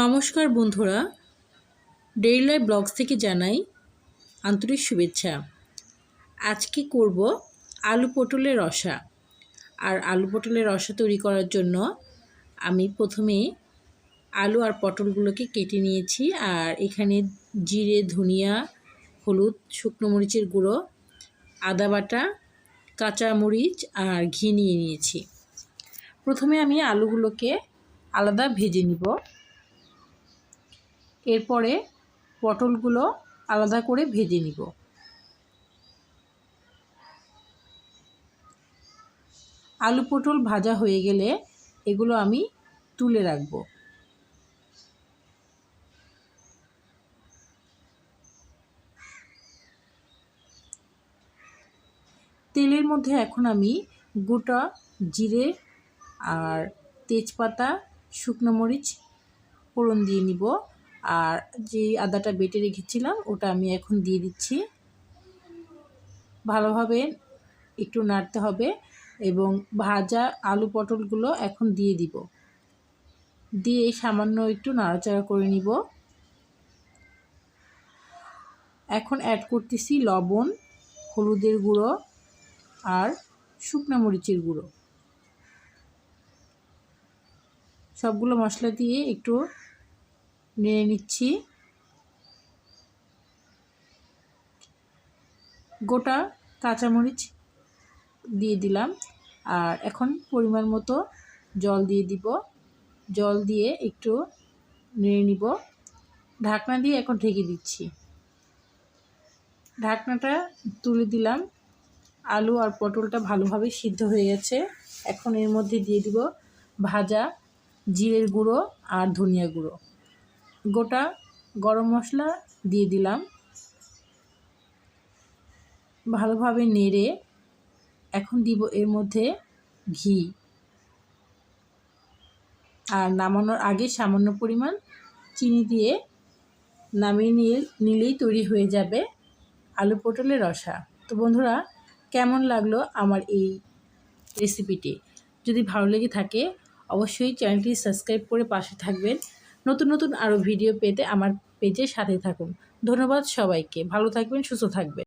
নমস্কার বন্ধুরা daily life blogs থেকে জানাই আন্তরিক শুভেচ্ছা। আজকে করব আলু পটলের রসা। আর আলু পটলের রসা তৈরি করার জন্য আমি প্রথমে আলু আর পটলগুলোকে কেটে নিয়েছি। আর এখানে জিরে, ধনিয়া, হলুদ, শুকনো মরিচের গুঁড়ো, আদা বাটা, কাঁচা মরিচ আর ঘি নিয়ে নিয়েছি। প্রথমে আমি আলুগুলোকে আলাদা ভেজে নিব। এরপরে পটলগুলো আলাদা করে ভেজে নিব। আলু পটল ভাজা হয়ে গেলে এগুলো আমি তুলে রাখব। তেলের মধ্যে এখন আমি গোটা জিরে আর তেজপাতা, শুকনো মরিচ, ফোড়ন দিয়ে নিব। আর যে আদাটা বেটে রেখেছিলাম, ওটা আমি এখন দিয়ে দিচ্ছি। ভালোভাবে একটু নাড়তে হবে এবং ভাজা আলু পটলগুলো এখন দিয়ে দিব। দিয়ে সামান্য একটু নাড়াচাড়া করে নিব। এখন অ্যাড করতেছি লবণ, হলুদের গুঁড়ো আর শুকনো মরিচের গুঁড়ো। সবগুলো মশলা দিয়ে একটু নেড়ে নিচ্ছি। গোটা কাঁচামরিচ দিয়ে দিলাম। আর এখন পরিমাণ মতো জল দিয়ে দিব। জল দিয়ে একটু নেড়ে নিব। ঢাকনা দিয়ে এখন ঢেকে দিচ্ছি। ঢাকনাটা তুলে দিলাম। আলু আর পটলটা ভালোভাবে সিদ্ধ হয়ে গেছে। এখন এর মধ্যে দিয়ে দিব ভাজা, জিরের গুঁড়ো আর ধনিয়া গুঁড়ো। গোটা গরম মশলা দিয়ে দিলাম। ভালোভাবে নেড়ে এখন দিব এর মধ্যে ঘি। আর নামানোর আগে সামান্য পরিমাণ চিনি দিয়ে নামিয়ে নিয়ে নিলেই তৈরি হয়ে যাবে আলু পটলের রসা। তো বন্ধুরা, কেমন লাগল আমার এই রেসিপিটি? যদি ভালো লেগে থাকে, অবশ্যই চ্যানেলটি সাবস্ক্রাইব করে পাশে থাকবেন। নতুন নতুন আরও ভিডিও পেতে আমার পেজে সাথে থাকুন। ধন্যবাদ সবাইকে। ভালো থাকবেন, সুস্থ থাকবেন।